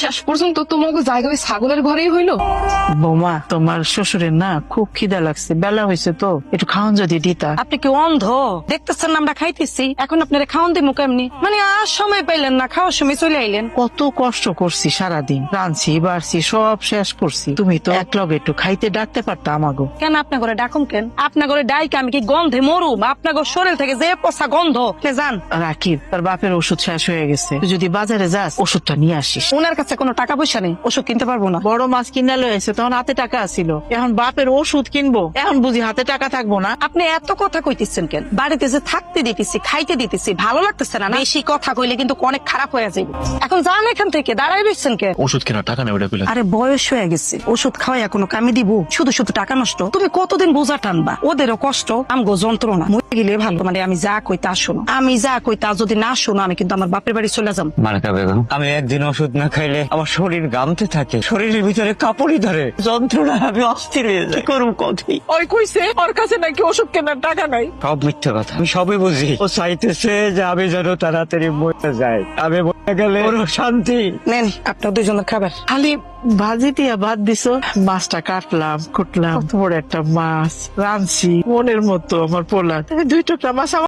শেষ পর্যন্ত তোমাকে জায়গা ওই ছাগলের ঘরেই হইল? বৌমা তোমার শ্বশুরের না খুব খিদা লাগছে বেলা হয়েছে তো একটু খাওয়ান যদি দিতা। আপনি কি অন্ধ? দেখতেছেন না আমরা খাইতেছি এখন আপনারা খাওয়ান দিমু কেমনি? মানে আর সময় পাইলেন না খাওয়ার সময় চলে আইলেন। কত কষ্ট করছি সারাদিন রাঁধছি বাড়ছি সব শেষ করছি। তুমি তো এক লগে একটু খাইতে ডাকতে পারতা আমাগো। কেন আপনার ঘরে ডাকুম কেন? আপনার ঘরে ডাইকে আমি কি গন্ধে মরুম? আপনার ঘর শরীর থেকে যে পচা গন্ধ কে যান রাকিব তার বাপের ওষুধ শেষ হয়ে গেছে। তুই যদি বাজারে যাস ওষুধটা নিয়ে আসিস। ওনার কাছে কোনো টাকা পয়সা নেই ওষুধ কিনতে পারব না। বড় মাছ কিনা লয়েছে তখন হাতে টাকা আছিল। এখন বাপের ওষুধ কিনবো এখন বুঝি হাতে টাকা থাকব না। আপনি এত কথা কইতেছেন কেন? বাড়িতে যে থাকতে দিতেছি খাইতে দিতেছি ভালো লাগতেছে না? বেশি কথা কইলে কিন্তু অনেক খারাপ হয়ে যাবে এখন যান এখান থেকে দাঁড়াই রয়েছেন কে ওষুধ কেনার টাকা নেই ওটা আরে বয়স হয়ে গেছে ওষুধ খাওয়াই এখনও কামে দিব। শুধু শুধু টাকা নষ্ট। তুমি কতদিন বোঝা টানবা? ওদেরও কষ্ট আমগো যন্ত্রণা। মরে গেলে ভালো মানে আমি যা কই তা শোনো। আমি যা কই তা যদি না শোনো আমি কিন্তু আমার বাপের বাড়ি চলে যাব বেগম। আমি একদিন ওষুধ না খাইলে আমার শরীর গামতে থাকে শরীরের ভিতরে কাপড়ই ধরে। যন্ত্রণা আমি অস্থির হয়ে যাই। করুম কঠিন ওই কইছে ওর কাছে নাকি ওষুধ কেনার টাকা নাই। সব মিথ্যে কথা আমি সবই বুঝি। ও চাইতেছে যে আমি যেন তাড়াতাড়ি মরে যাই। আমি মরে গেলে ওর শান্তি। নেন আপনার দুইজনের খাবার। খালি ভাজি দিয়া ভাত দিছ মাছটা কাটলাম কুটলাম। কত বড় একটা মাছ রাঁধছি মনের মতো আমার পোলা। দুই টুকরা মাছ আমার